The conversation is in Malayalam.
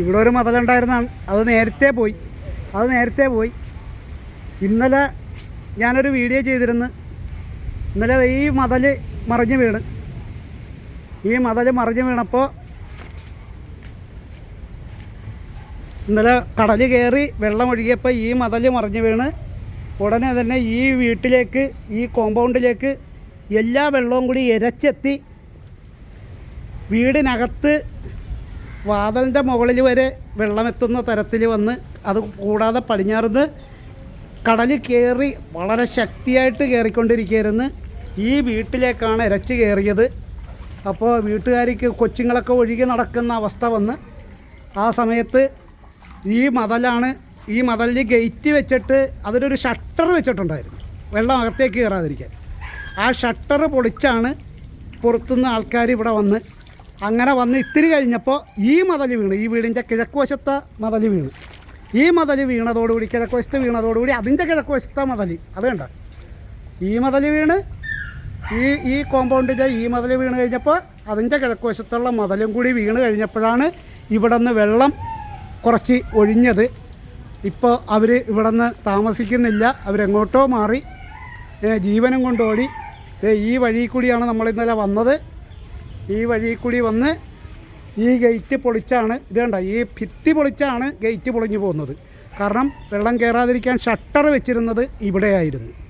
ഇവിടെ ഒരു മതലുണ്ടായിരുന്നാണ് അത് നേരത്തെ പോയി. അത് നേരത്തെ പോയി. ഇന്നലെ ഞാനൊരു വീഡിയോ ചെയ്തിരുന്നു. ഇന്നലെ ഈ മതൽ മറിഞ്ഞു വീണ്. ഈ മതൽ മറിഞ്ഞു വീണപ്പോൾ ഇന്നലെ കടൽ കയറി വെള്ളമൊഴുകിയപ്പോൾ ഈ മതൽ മറിഞ്ഞു വീണ്. ഉടനെ തന്നെ ഈ വീട്ടിലേക്ക് ഈ കോമ്പൗണ്ടിലേക്ക് എല്ലാ വെള്ളവും കൂടി ഇരച്ചെത്തി വീടിനകത്ത് വാതലിന്റെ മുകളിൽ വരെ വെള്ളമെത്തുന്ന തരത്തിൽ വന്ന് അത് കൂടാതെ പടിഞ്ഞാറുന്ന് കടൽ കയറി വളരെ ശക്തിയായിട്ട് കയറിക്കൊണ്ടിരിക്കുകയായിരുന്നു. ഈ വീട്ടിലേക്കാണ് ഇരച്ച് കയറിയത്. അപ്പോൾ വീട്ടുകാർക്ക് കൊച്ചുങ്ങളൊക്കെ ഒഴുകി നടക്കുന്ന അവസ്ഥ വന്ന് ആ സമയത്ത് ഈ മതലാണ് ഈ മതലിൽ ഗേറ്റ് വെച്ചിട്ട് അതിലൊരു ഷട്ടർ വെച്ചിട്ടുണ്ടായിരുന്നു. വെള്ളം അകത്തേക്ക് കയറാതിരിക്കാൻ. ആ ഷട്ടർ പൊളിച്ചാണ് പുറത്തുനിന്ന് ആൾക്കാർ ഇവിടെ വന്ന് അങ്ങനെ വന്ന് ഇത്തിരി കഴിഞ്ഞപ്പോൾ ഈ മതൽ വീണ്. ഈ വീടിന്റെ കിഴക്കുവശത്തെ മതൽ വീണ്. ഈ മതൽ വീണതോടുകൂടി കിഴക്കുവശത്ത് വീണതോടുകൂടി അതിന്റെ കിഴക്കുവശത്തെ മതൽ അത് കണ്ട? ഈ മതൽ വീണ്. ഈ ഈ കോമ്പൗണ്ടിന്റെ ഈ മതൽ വീണ് കഴിഞ്ഞപ്പോൾ അതിന്റെ കിഴക്കുവശത്തുള്ള മതലും കൂടി വീണ് കഴിഞ്ഞപ്പോഴാണ് ഇവിടെ നിന്ന് വെള്ളം കുറച്ച് ഒഴിഞ്ഞത്. ഇപ്പോൾ അവർ ഇവിടെ നിന്ന് താമസിക്കുന്നില്ല. അവരെങ്ങോട്ടോ മാറി ജീവനും കൊണ്ടോടി ഈ വഴി കൂടിയാണ് നമ്മൾ ഇന്നലെ വന്നത്. ഈ വഴി കൂടി വന്ന് ഈ ഗേറ്റ് പൊളിച്ചാണ് ഇത് കണ്ട? ഈ ഭിത്തി പൊളിച്ചാണ് ഗേറ്റ് പൊളിഞ്ഞു പോകുന്നത്. കാരണം വെള്ളം കയറാതിരിക്കാൻ ഷട്ടർ വെച്ചിരുന്നത് ഇവിടെയായിരുന്നു.